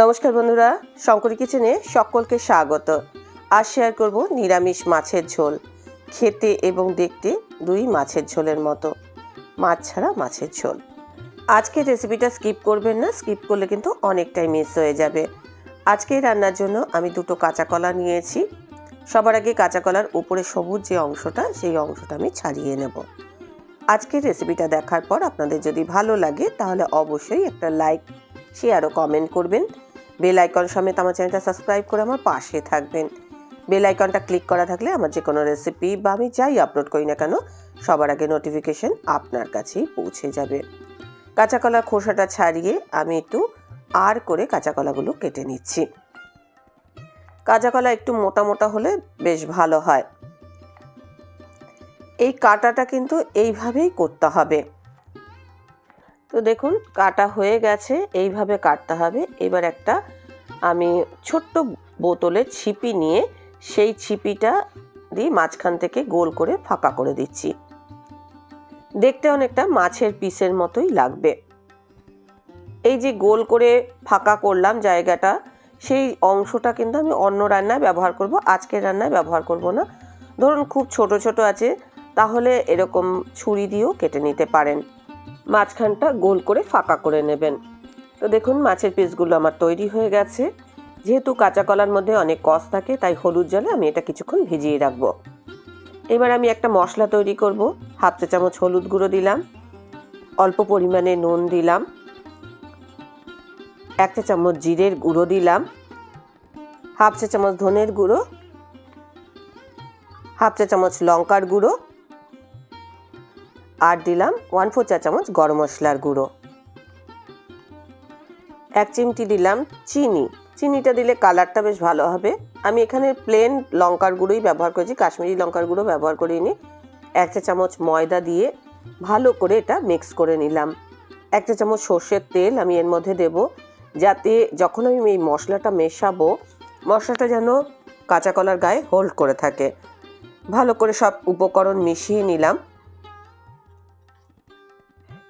নমস্কার বন্ধুরা, শঙ্করী কিচেনে সকলকে স্বাগত। আর শেয়ার করব নিরামিষ মাছের ঝোল, খেতে এবং দেখতে দুই মাছের ঝোলের মতো। মাছ ছাড়া মাছের ঝোল। আজকে রেসিপিটা স্কিপ করবেন না স্কিপ করলে কিন্তু অনেকটাই মিস হয়ে যাবে। আজকে রান্নার জন্য আমি দুটো কাঁচা কলা নিয়েছি। সবার আগে কাঁচা কলার উপরে সবুজ যে অংশটা, সেই অংশটা আমি ছাড়িয়ে নেব। আজকের রেসিপিটা দেখার পর আপনাদের যদি ভালো লাগে, তাহলে অবশ্যই একটা লাইক শেয়ার ও কমেন্ট করবেন। বেল আইকন সমেত আমার চ্যানেলটা সাবস্ক্রাইব করে আমার পাশে থাকবেন। বেল আইকনটা ক্লিক করা থাকলে আমার যে কোনো রেসিপি বা আমি যাই আপলোড করি না কেন, সবার আগে নোটিফিকেশন আপনার কাছেই পৌঁছে যাবে। কাঁচা কলার খোসাটা ছাড়িয়ে আমি একটু আর করে কাঁচা কলাগুলো কেটে নিচ্ছি। কাঁচা কলা একটু মোটা মোটা হলে বেশ ভালো হয়। এই কাটাটা কিন্তু এইভাবেই করতে হবে। তো দেখুন, কাটা হয়ে গেছে, এইভাবে কাটতে হবে। এবার একটা আমি ছোট্ট বোতলে ছিপি নিয়ে সেই ছিপিটা দিয়ে মাঝখান থেকে গোল করে ফাঁকা করে দিচ্ছি। দেখতে অনেকটা মাছের পিসের মতোই লাগবে। এই যে গোল করে ফাঁকা করলাম জায়গাটা, সেই অংশটা কিন্তু আমি অন্য রান্নায় ব্যবহার করব, আজকের রান্নায় ব্যবহার করব না। ধরুন, খুব ছোট ছোট আছে, তাহলে এরকম ছুরি দিয়েও কেটে নিতে পারেন। মাঝখানটা গোল করে ফাঁকা করে নেবেন। তো দেখুন, মাছের পিসগুলো আমার তৈরি হয়ে গেছে। যেহেতু কাঁচা কলার মধ্যে অনেক কষ থাকে, তাই হলুদ জলে আমি এটা কিছুক্ষণ ভিজিয়ে রাখব। এবার আমি একটা মশলা তৈরি করব। হাফ চা চামচ হলুদ গুঁড়ো দিলাম। অল্প পরিমাণে নুন দিলাম। এক চা চামচ জিরের গুঁড়ো দিলাম। হাফ চা চামচ ধনের গুঁড়ো। হাফ চা চামচ লঙ্কার গুঁড়ো। আর দিলাম ওয়ান ফোর চা চামচ গরম মশলার গুঁড়ো। এক চিমটি দিলাম চিনি। চিনিটা দিলে কালারটা বেশ ভালো হবে। আমি এখানে প্লেন লঙ্কার গুঁড়োই ব্যবহার করেছি, কাশ্মীরি লঙ্কার গুঁড়ো ব্যবহার করিনি। এক চা চামচ ময়দা দিয়ে ভালো করে এটা মিক্স করে নিলাম। এক চা চামচ সর্ষের তেল আমি এর মধ্যে দেব, যাতে যখন আমি এই মশলাটা মেশাবো, মশলাটা যেন কাঁচা কলার গায়ে হোল্ড করে থাকে। ভালো করে সব উপকরণ মিশিয়ে নিলাম।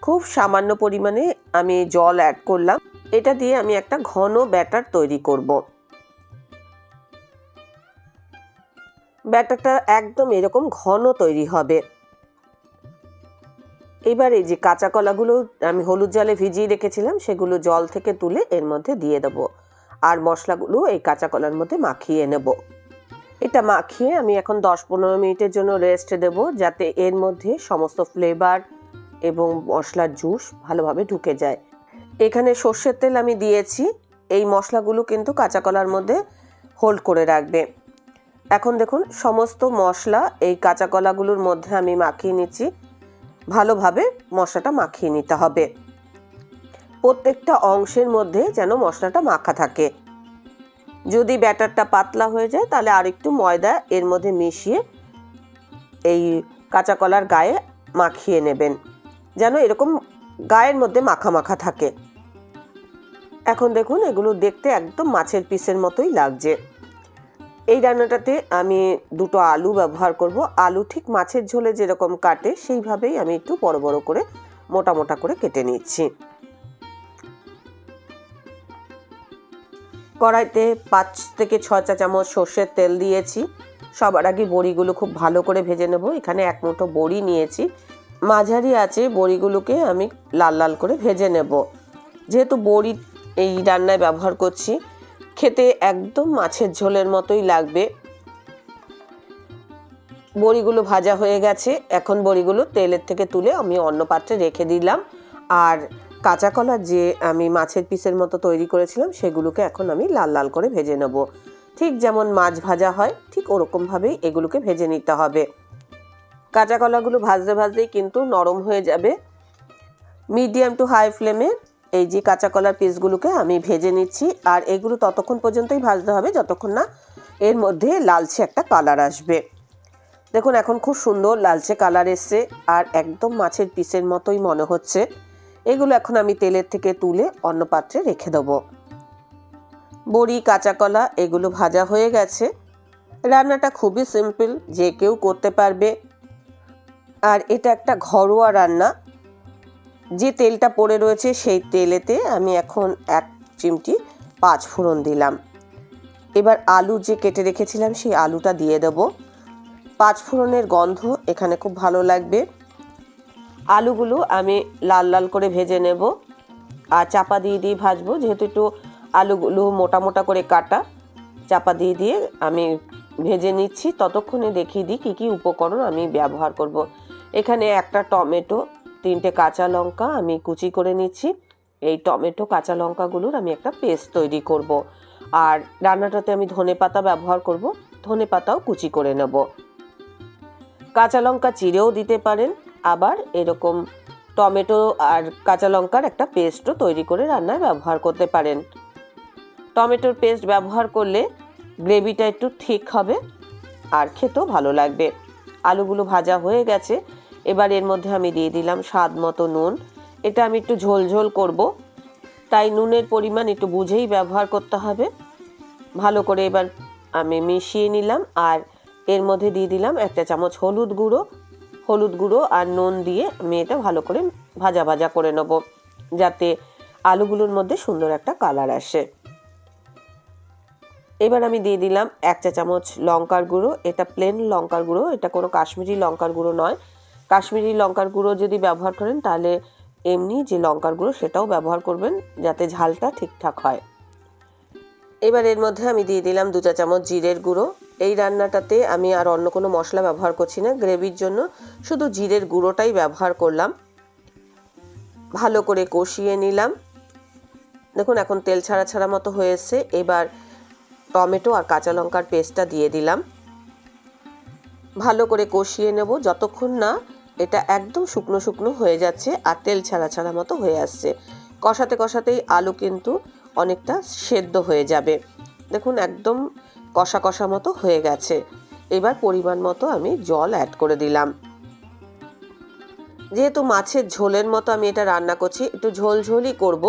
খুব সামান্য পরিমাণে আমি জল অ্যাড করলাম। এটা দিয়ে আমি একটা ঘন ব্যাটার তৈরি করব। ব্যাটারটা একদম এরকম ঘন তৈরি হবে। এবার এই যে কাঁচা কলাগুলো আমি হলুদ জলে ভিজিয়ে রেখেছিলাম, সেগুলো জল থেকে তুলে এর মধ্যে দিয়ে দেবো। আর মশলাগুলো এই কাঁচা কলার মধ্যে মাখিয়ে নেব। এটা মাখিয়ে আমি এখন দশ পনেরো মিনিটের জন্য রেস্ট দেব, যাতে এর মধ্যে সমস্ত ফ্লেভার এবং মশলার জুস ভালোভাবে ঢুকে যায়। এখানে সর্ষের তেল আমি দিয়েছি। এই মশলাগুলো কিন্তু কাঁচা কলার মধ্যে হোল্ড করে রাখবে। এখন দেখুন, সমস্ত মশলা এই কাঁচা কলাগুলোর মধ্যে আমি মাখিয়ে নিচ্ছি। ভালোভাবে মশলাটা মাখিয়ে নিতে হবে। প্রত্যেকটা অংশের মধ্যে যেন মশলাটা মাখা থাকে। যদি ব্যাটারটা পাতলা হয়ে যায়, তাহলে আরেকটু ময়দা এর মধ্যে মিশিয়ে এই কাঁচা কলার গায়ে মাখিয়ে নেবেন। যেন এরকম গায়ের মধ্যে মাখা মাখা থাকে। এখন দেখুন, এগুলো দেখতে একদম মাছের পিসের মতোই লাগছে। এই রান্নাটাতে আমি দুটো আলু ব্যবহার করব। আলু ঠিক মাছের ঝোলে যেরকম কাটে, সেইভাবেই আমি একটু বড় বড় করে, মোটা মোটা করে কেটে নিচ্ছি। কড়াইতে পাঁচ থেকে ছ চা চামচ সর্ষের তেল দিয়েছি। সবার আগে বড়িগুলো খুব ভালো করে ভেজে নেব। এখানে এক মুঠো বড়ি নিয়েছি। মাঝারি আছে, বড়িগুলোকে আমি লাল লাল করে ভেজে নেব। যেহেতু বড়ি এই রান্নায় ব্যবহার করছি, খেতে একদম মাছের ঝোলের মতোই লাগবে। বড়িগুলো ভাজা হয়ে গেছে, এখন বড়িগুলো তেলের থেকে তুলে আমি অন্য পাত্রে রেখে দিলাম। আর কাঁচা কলা যে আমি মাছের পিসের মতো তৈরি করেছিলাম, সেগুলোকে এখন আমি লাল লাল করে ভেজে নেব। ঠিক যেমন মাছ ভাজা হয়, ঠিক ওরকমভাবেই এগুলোকে ভেজে নিতে হবে। কাঁচা কলাগুলো ভাজতে ভাজতেই কিন্তু নরম হয়ে যাবে। মিডিয়াম টু হাই ফ্লেমে এই যে কাঁচা কলার পিসগুলোকে আমি ভেজে নিচ্ছি। আর এগুলো ততক্ষণ পর্যন্তই ভাজতে হবে, যতক্ষণ না এর মধ্যে লালচে একটা কালার আসবে। দেখুন, এখন খুব সুন্দর লালচে কালার এসছে আর একদম মাছের পিসের মতোই মনে হচ্ছে। এগুলো এখন আমি তেলের থেকে তুলে অন্য পাত্রে রেখে দেবো। বড়ি, কাঁচা কলা, এগুলো ভাজা হয়ে গেছে। রান্নাটা খুবই সিম্পল, যে কেউ করতে পারবে। আর এটা একটা ঘরোয়া রান্না। যে তেলটা পড়ে রয়েছে সেই তেলেতে আমি এখন এক চিমটি পাঁচ ফোড়ন দিলাম। এবার আলু যে কেটে রেখেছিলাম সেই আলুটা দিয়ে দেবো। পাঁচ ফোড়নের গন্ধ এখানে খুব ভালো লাগবে। আলুগুলো আমি লাল লাল করে ভেজে নেব আর চাপা দিয়ে দিয়ে ভাজবো। যেহেতু একটু আলুগুলো মোটা মোটা করে কাটা, চাপা দিয়ে দিয়ে আমি ভেজে নিচ্ছি। ততক্ষণে দেখিয়ে দিই কী কী উপকরণ আমি ব্যবহার করব। এখানে একটা টমেটো, তিনটে কাঁচা লঙ্কা আমি কুচি করে নিচ্ছি। এই টমেটো, কাঁচা লঙ্কাগুলোর আমি একটা পেস্ট তৈরি করব। আর রান্নাটাতে আমি ধনে পাতা ব্যবহার করব, ধনে পাতাও কুচি করে নেব। কাঁচা লঙ্কা চিড়েও দিতে পারেন, আবার এরকম টমেটো আর কাঁচা লঙ্কার একটা পেস্টও তৈরি করে রান্নায় ব্যবহার করতে পারেন। টমেটোর পেস্ট ব্যবহার করলে গ্রেভিটা একটু ঠিক হবে আর খেতেও ভালো লাগবে। আলুগুলো ভাজা হয়ে গেছে। এবার এর মধ্যে আমি দিয়ে দিলাম স্বাদ মতো নুন। এটা আমি একটু ঝোলঝোল ঝোল করব। তাই নুনের পরিমাণ একটু বুঝেই ব্যবহার করতে হবে। ভালো করে এবার আমি মিশিয়ে নিলাম আর এর মধ্যে দিয়ে দিলাম একটা চামচ হলুদ গুঁড়ো। হলুদ গুঁড়ো আর নুন দিয়ে আমি এটা ভালো করে ভাজা ভাজা করে নেব। যাতে আলুগুলোর মধ্যে সুন্দর একটা কালার আসে। এবার আমি দিয়ে দিলাম এক চা চামচ লঙ্কার গুঁড়ো। এটা প্লেন লঙ্কার গুঁড়ো, এটা কোনো কাশ্মীরি লঙ্কার গুঁড়ো নয়। কাশ্মীরি লঙ্কার গুঁড়ো যদি ব্যবহার করেন, তাহলে এমনি যে লঙ্কার গুঁড়ো, সেটাও ব্যবহার করবেন যাতে ঝালটা ঠিকঠাক হয়। এবার এর মধ্যে আমি দিয়ে দিলাম দু চা চামচ জিরের গুঁড়ো। এই রান্নাটাতে আমি আর অন্য কোনো মশলা ব্যবহার করছি না, গ্রেভির জন্য। শুধু জিরের গুঁড়োটাই ব্যবহার করলাম। ভালো করে কষিয়ে নিলাম। দেখুন, এখন তেল ছাড়া ছাড়া মতো হয়ে এসছে এবার টমেটো আর কাঁচা লঙ্কার পেস্টটা দিয়ে দিলাম। ভালো করে কষিয়ে নেব, যতক্ষণ না এটা একদম শুকনো শুকনো হয়ে যাচ্ছে আর তেল ছাড়া ছাড়া মতো হয়ে আসছে। কষাতে কষাতেই আলু কিন্তু অনেকটা সেদ্ধ হয়ে যাবে। দেখুন, একদম কষা কষা মতো হয়ে গেছে। এবার পরিমাণ মতো আমি জল অ্যাড করে দিলাম। যেহেতু মাছের ঝোলের মতো আমি এটা রান্না করছি, একটু ঝোল ঝোলই করব।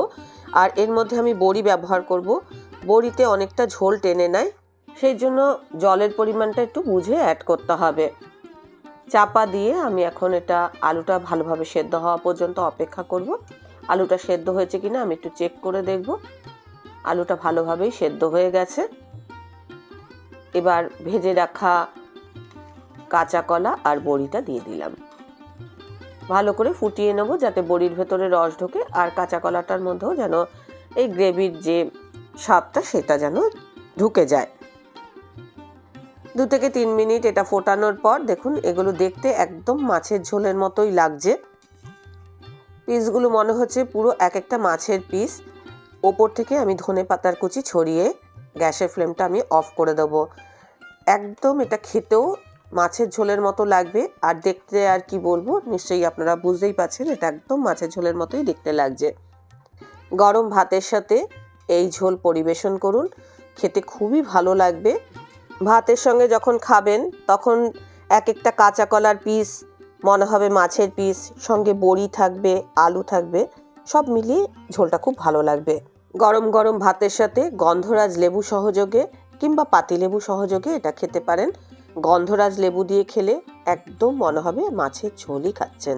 আর এর মধ্যে আমি বড়ি ব্যবহার করব। বড়িতে অনেকটা ঝোল টেনে নেয়, সেই জন্য জলের পরিমাণটা একটু বুঝে অ্যাড করতে হবে। চাপা দিয়ে আমি এখন এটা আলুটা ভালোভাবে সেদ্ধ হওয়া পর্যন্ত অপেক্ষা করব। আলুটা সেদ্ধ হয়েছে কিনা আমি একটু চেক করে দেখব। আলুটা ভালোভাবেই সেদ্ধ হয়ে গেছে। এবার ভেজে রাখা কাঁচা কলা আর বড়িটা দিয়ে দিলাম। ভালো করে ফুটিয়ে নেব যাতে বড়ির ভেতরে রস ঢোকে আর কাঁচা কলাটার মধ্যেও যেন এই গ্রেভির যে স্বাদটা সেটা যেন ঢুকে যায়। দু থেকে তিন মিনিট এটা ফোটানোর পর দেখুন, এগুলো দেখতে একদম মাছের ঝোলের মতোই লাগছে। পিসগুলো মনে হচ্ছে পুরো এক একটা মাছের পিস। ওপর থেকে আমি ধনে পাতার কুচি ছড়িয়ে গ্যাসের ফ্লেমটা আমি অফ করে দেবো। একদম এটা খেতেও মাছের ঝোলের মতো লাগবে। আর দেখতে আর কি বলব, নিশ্চয়ই আপনারা বুঝতেই পারছেন, এটা একদম মাছের ঝোলের মতোই দেখতে লাগছে। গরম ভাতের সাথে এই ঝোল পরিবেশন করুন। খেতে খুবই ভালো লাগবে। ভাতের সঙ্গে যখন খাবেন, তখন এক একটা কাঁচা কলার পিস মনে হবে মাছের পিস সঙ্গে বড়ি থাকবে, আলু থাকবে, সব মিলিয়ে ঝোলটা খুব ভালো লাগবে। গরম গরম ভাতের সাথে গন্ধরাজ লেবু সহযোগে কিংবা পাতিলেবু সহযোগে এটা খেতে পারেন। গন্ধরাজ লেবু দিয়ে খেলে একদম মনে হবে মাছের ঝোলই খাচ্ছেন।